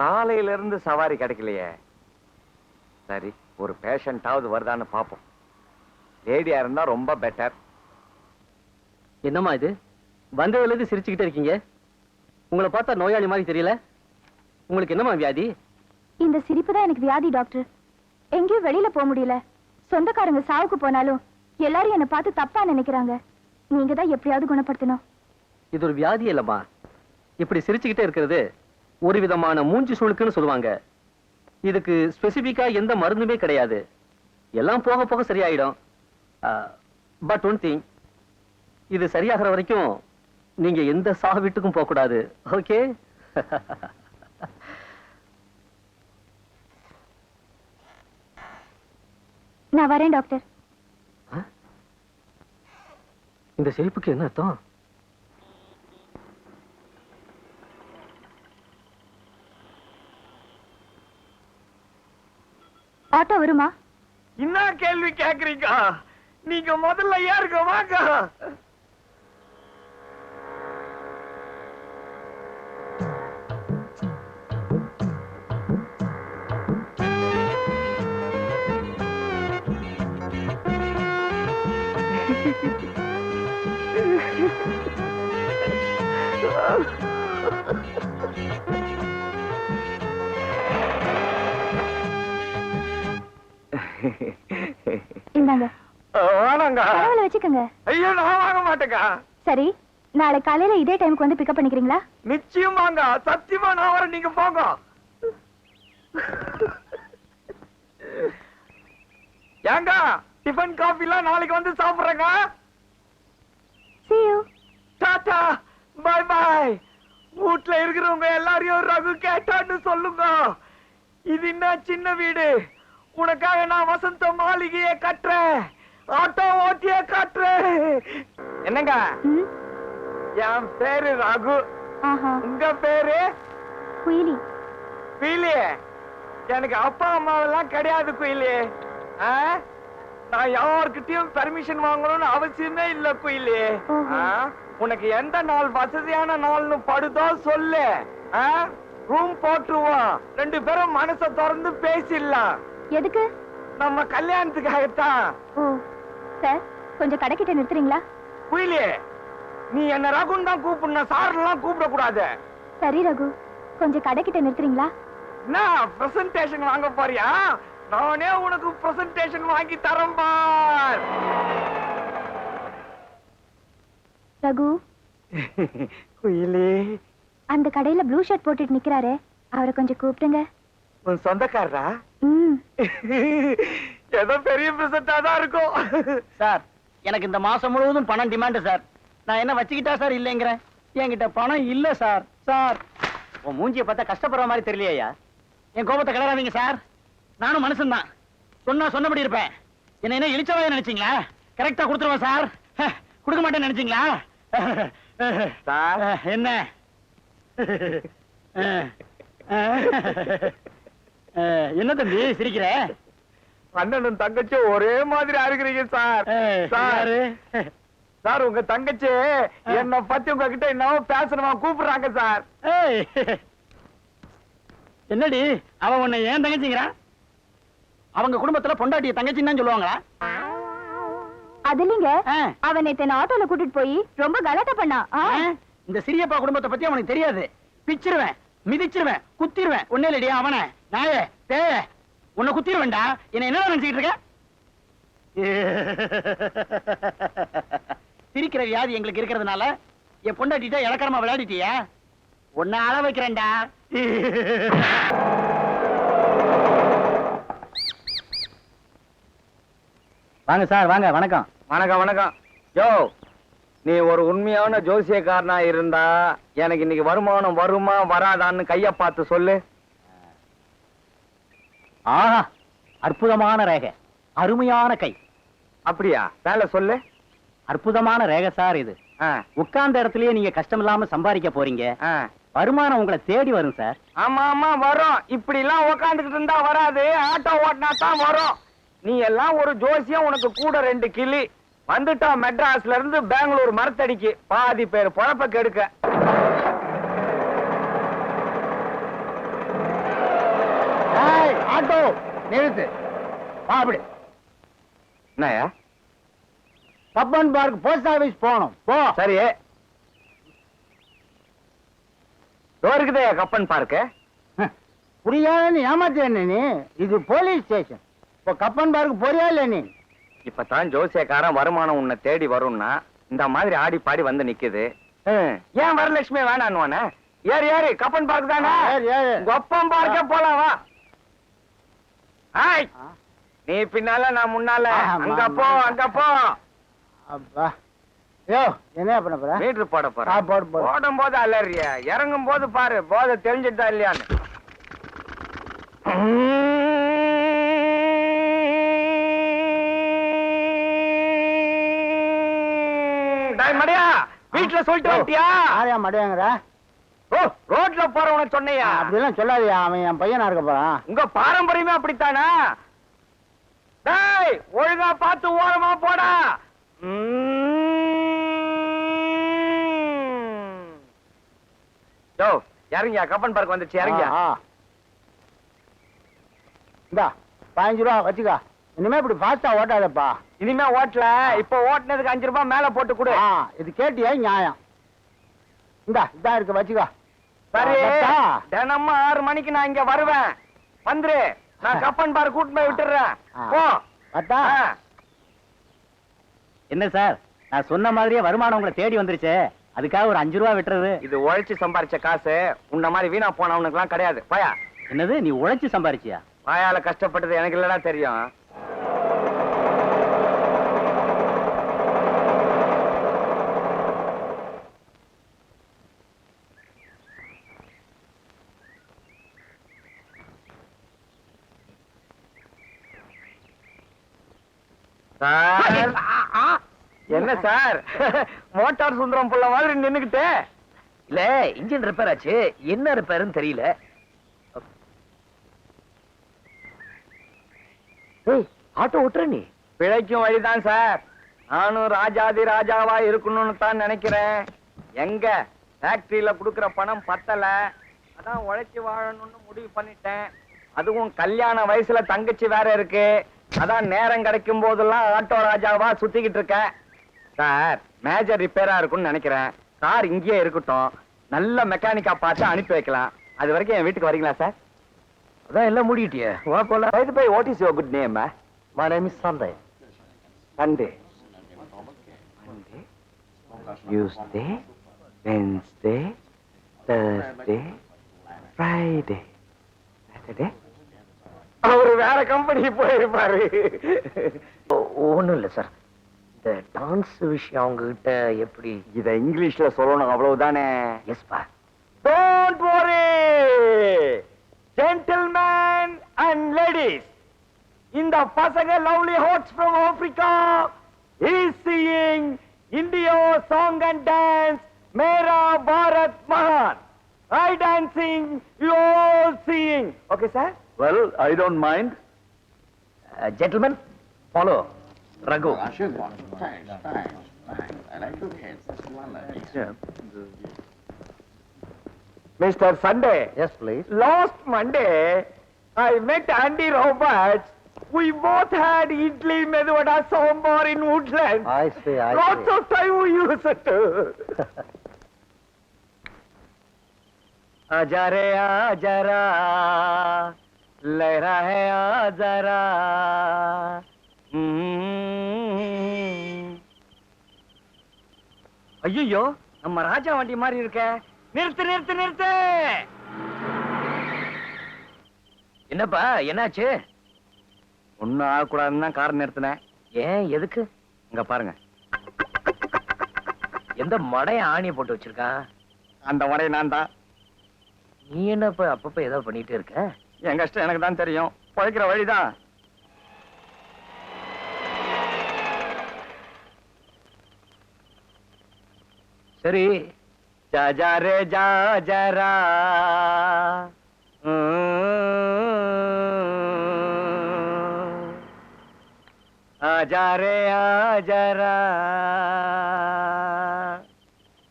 காலையில இருந்து சவாரி கிடைக்கலையே. சரி ஒரு பேஷண்டாவது வருதான்னு பாப்போம். லேடியா இருந்தா ரொம்ப பெட்டர் என்னம்மா இது? வந்ததுல இருந்து சிரிச்சுக்கிட்டே இருக்கீங்க? உங்களை பார்த்தா நோயாளி மாதிரி தெரியல. உங்களுக்கு என்னம்மா வியாதி? இந்த சிரிப்பு தான் எனக்கு வியாதி டாக்டர். எங்கேயும் வெளியில போக முடியல. சொந்தக்காரங்க சாவுக்கு போனாலும் எல்லாரும் என்ன பார்த்து தப்பா நினைக்கிறாங்க. நீங்க தான் எப்படியாவது குணப்படுத்தணும். இது ஒரு வியாதி இல்லம்மா இப்படி சிரிச்சுக்கிட்டே இருக்கிறது ஒரு விதமான மூஞ்சி சுளுக்குன்னு சொல்லுவாங்க. இதுக்கு ஸ்பெசிபிக்கா எந்த மருந்துமே கிடையாது. எல்லாம் போக போக சரியாயிடும். பட் ஒன் திங் இது சரியாகிற வரைக்கும் நீங்க எந்த சாக வீட்டுக்கும் போக கூடாது. ஓகே நான் வரேன் டாக்டர் இந்த சிரிப்புக்கு என்ன அர்த்தம்? ஆட்டோ வருமா? என்ன கேள்வி கேக்குறீங்க? நீங்க முதல்ல ஏறுங்க வாங்க. இந்தாங்க. பரவாயில்ல வச்சுக்கோங்க. ஐயோ நான் வாங்க மாட்டேங்க. சரி நாளை காலையில இதே டைமுக்கு வந்து பிக்கப் பண்ணிக்கிறீங்களா? நிச்சயம் வாங்க. சத்தியமா நான் வரேன். நீங்க போங்க. ஏங்க டிஃபன் காஃபி எல்லாம் நாளைக்கு வந்து சாப்பிடுறேங்க. See you. Tata bye bye வீட்ல இருக்கிறவங்க எல்லாரையும் ரகு கேட்டான்னு சொல்லுங்க. இது என்ன சின்ன வீடு? உனக்காக நான் வசந்த மாளிகையை கட்டுறேன் ஆட்டோ ஓட்டிய காட்டுறேன் என்னங்க? என் பேரு ரகு. உங்க பேரு? குயிலி. குயிலி எனக்கு அப்பா அம்மாவெல்லாம் கிடையாது குயிலி? நான் யார்கிட்டயும் பெர்மிஷன் வாங்கணும்னு அவசியமே இல்ல குயிலி? உனக்கு எந்த நாள் வசதியான நாள்னு படுதோ சொல்லு. ரூம் போட்டுருவோம். ரெண்டு பேரும் மனச திறந்து பேசிடலாம். எதுக்கு? நம்ம கல்யாணத்துக்காகத்தான். சார் கொஞ்சம் கடைக்கிட்ட நிறுத்துறீங்களா? குயிலி நீ என்ன ரகுன்னு தான் கூப்பிடணும் சார்லாம் கூப்பிடக்கூடாது. சரி ரகு. கொஞ்சம் கடைக்கிட்ட நிறுத்துறீங்களா? என்ன பிரசன்டேஷன் வாங்க போறியா? நானே உனக்கு பிரசன்டேஷன் வாங்கி தரேன் பார். ரகு. குயிலே அந்த கடையில ப்ளூ ஷர்ட் போட்டுட்டு நிக்கிறாரே. அவரை கொஞ்சம் கூப்பிடுங்க. உன் சொந்தக்காரரா? ஏதோ பெரிய பிரசன்டா தான் இருக்கும். சார் எனக்கு இந்த மாசம் முழுவதும் பணம் டிமாண்ட் சார். நான் என்ன வச்சுக்கிட்டா சார் இல்லைங்கிறேன். என்கிட்ட பணம் இல்ல சார் சார். உன் மூஞ்சிய பார்த்தா கஷ்டப்படுற மாதிரி தெரியலையா என் கோபத்தை கிளறாதீங்க சார். நானும் மனுஷன்தான். சொன்னா சொன்னபடி இருப்பேன். என்ன என்ன இழிச்சவாய நினைச்சீங்களா? கரெக்டா கொடுத்துருவேன் சார். கொடுக்க மாட்டேன்னு நினைச்சீங்களா? சார். என்ன? என்ன தம்பி சிரிக்கிற? அண்ணனும் தங்கச்சி ஒரே மாதிரி இருக்கிறீங்க சார். சார்? சார் உங்க தங்கச்சி என்ன பத்தி உங்ககிட்ட என்னவோ பேசணுமா கூப்பிடுறாங்க சார். ஏய், என்னடி அவன் உன்னை ஏன் தங்கச்சிங்கிறான்? அவங்க குடும்பத்துல பொண்டாட்டிய தங்கச்சின்னு தான் சொல்லுவாங்களா? அது இல்லைங்க. அவன் நேத்து என்ன ஆட்டோல கூட்டிட்டு போய் ரொம்ப கலாட்டா பண்ணா? இந்த சிறியப்பா குடும்பத்தை பத்தி அவனுக்கு தெரியாது. பிச்சிருவேன் மிதிச்சிருவேன் குத்திருவேன். ஒன்னே இல்லடி அவன. நாயே பேய உன்னை குத்திருவேன்டா. என்ன என்ன நினைச்சுக்கிட்டு இருக்க? சிரிக்கிற வியாதி எங்களுக்கு இருக்கிறதுனால என் பொண்டாட்டிட்ட இலக்கரமா விளையாடிட்டியா? உன்னை அள வைக்கிறேன்டா. வாங்க சார் வாங்க வணக்கம். வணக்கம் வணக்கம். யோ நீ ஒரு உண்மையான ஜோசியக்காரனா இருந்தா எனக்கு இன்னைக்கு வருமானம் வருமா வராதான்னு கைய பார்த்து சொல்லு. ஆஹா அற்புதமான ரேகை. அருமையான கை. அப்படியா? வேலை சொல்லு. அற்புதமான ரேகை சார் இது. ஆ, உட்கார்ந்த இடத்துலயே நீங்க கஷ்டம் இல்லாம சம்பாதிக்க போறீங்க. ஆ. வருமானம் உங்களை தேடி வரும் சார். ஆமா ஆமா வரும். இப்படி எல்லாம் உக்காந்துக்கிட்டு இருந்தா வராது. ஆட்டோ ஓட்டினா தான் வரும். நீ எல்லாம் ஒரு ஜோசியம் உனக்கு கூட ரெண்டு கிளி. வந்துட்டா மெட்ராஸ்ல இருந்து பெங்களூர் மரத்தடிக்கு. பாதி பேர் பொழப்ப கெடுக்க ஆட்டோ நிறுத்து. வா அப்படி. என்னயா கப்பன் பார்க் போஸ்ட் ஆபீஸ் போகணும். போ. சரி. இருக்குதே கப்பன் பார்க்கு? புரியாதுன்னு ஏமாத்தேன் நீ? இது போலீஸ் ஸ்டேஷன் இப்போ கப்பன் பார்க் போறியா இல்ல நீ? இப்பதான் ஜோசியக்காரன் வருமானம் உன்னை தேடி வரும்னா இந்த மாதிரி ஆடி பாடி வந்து நிக்குது. ஏன் வரலட்சுமி வேணான்னு ஏறு ஏறு கப்பன் பார்க் தானே. கொப்பம் பார்க்க போலாம் வா. நீ பின்னால நான் முன்னால. அங்க போ. அங்க போ. அப்பா. யோ என்ன பண்ண போற? மீட்டர் போட ஆ, போறேன் போடு, போடு. போடும் போது அலறிய. இறங்கும் போது பாரு போதை தெரிஞ்சுட்டா இல்லையான்னு. டேய் மடியா வீட்டுல சொல்லிட்டு வந்துட்டியா? யாரையா மடையாங்கிற? ஓ ரோட்ல போறவன சொன்னையா? அப்படிலாம் சொல்லாதயா அவன் என் பையனா இருக்க போறான். உங்க பாரம்பரியமே அப்படித்தானா? டேய் ஒழுங்கா பார்த்து ஓரமா போடா. யோ இறங்கியா கப்பன் பார்க் வந்துச்சு இறங்கியா. இந்தா பதினஞ்சு ரூபா வச்சுக்கா. இனிமே இப்படி ஃபாஸ்டா ஓட்டாதப்பா. இனிமே ஓட்டல. இப்ப ஓட்டுனதுக்கு அஞ்சு ரூபாய் மேல போட்டு கொடு. இது கேட்டியா நியாயம்? இந்தா இதான் இருக்கு வச்சுக்கோ. சரி? தினமும் ஆறு மணிக்கு நான் இங்க வருவேன். வந்துரு. நான் கப்பன் பார் கூட்டு போய் விட்டுறேன். போ. என்ன சார்? நான் சொன்ன மாதிரியே வருமானம் உங்களை தேடி வந்துருச்சு. அதுக்காக ஒரு அஞ்சு ரூபா விட்டுறது. இது உழைச்சு சம்பாரிச்ச காசு. உன்ன மாதிரி வீணா போனவனுக்கு எல்லாம் கிடையாது. பாயா. என்னது? நீ உழைச்சு சம்பாரிச்சியா? வாயால கஷ்டப்பட்டது எனக்கு இல்லடா தெரியும் சார் என்ன சார்? மோட்டார் சுந்தரம் புள்ள மாதிரி நின்னுகிட்டு இல்ல இன்ஜின் ரிப்பேர் ஆச்சு. என்ன ரிப்பேர்னு தெரியல. ஆட்டோ ஓட்டுற நீ? பிழைக்கும் வழிதான் சார். நானும் ராஜாதி ராஜாவா இருக்கணும்னு தான் நினைக்கிறேன். எங்க? ஃபேக்டரியில குடுக்கிற பணம் பத்தல. அதான் உழைச்சு வாழணும்னு முடிவு பண்ணிட்டேன். அதுவும் கல்யாண வயசுல தங்கச்சி வேற இருக்கு. அதான் நேரம் கிடைக்கும் போதெல்லாம் ஆட்டோ ராஜாவா சுத்திக்கிட்டு இருக்கேன். சார் மேஜர் ரிப்பேரா இருக்கும்னு நினைக்கிறேன். கார் இங்கேயே இருக்கட்டும். நல்ல மெக்கானிக்கா பார்த்து அனுப்பி வைக்கலாம். அது வரைக்கும் என் வீட்டுக்கு வரீங்களா சார் அதான் எல்லாம் மூடிட்டிய. வா the way, what is your good name, eh? My name is Sunday. Monday, Tuesday, Wednesday, Thursday, Friday, Saturday. அவரு வேற கம்பெனி போயிருப்பாரு. ஒண்ணும் இல்ல சார் இந்த டான்ஸ் விஷயம் அவங்க கிட்ட எப்படி? இத இங்கிலீஷ்ல சொல்லணும் அவ்வளவுதானே? எஸ் பா don't worry. Gentlemen and ladies இந்த பசங்க lovely hearts from Africa is singing India song and dance Mera Bharat மகான் I dancing you all singing. Okay sir? Well I don't mind gentleman follow Raghu. Oh, sugar. Thanks, thanks, thanks. And I took like to hate this one. Yeah. Mr. Sunday. Yes, please. Last Monday, I met Andy Roberts. We both had idli, medvada, sambar in Woodland. I see, I Lots see. Lots of time we used it. आजा ajara, आजा रा ajara. ஐயோ நம்ம ராஜா வண்டி மாதிரி இருக்க. நிறுத்து நிறுத்து நிறுத்து! என்னப்பா என்னாச்சு? ஒன்னும் ஆகக்கூடாதுன்னு தான் கார் நிறுத்தினேன். ஏன் எதுக்கு? இங்க பாருங்க. எந்த மடைய ஆணியை போட்டு வச்சிருக்கான் அந்த உடைய நான் தான் நீ என்னப்பா அப்பப்ப ஏதோ பண்ணிட்டு இருக்க? என் கஷ்டம் எனக்கு தான் தெரியும். பழைக்கிற வழிதான். சரி जा जा रे जा जरा आ जा रे आ जरा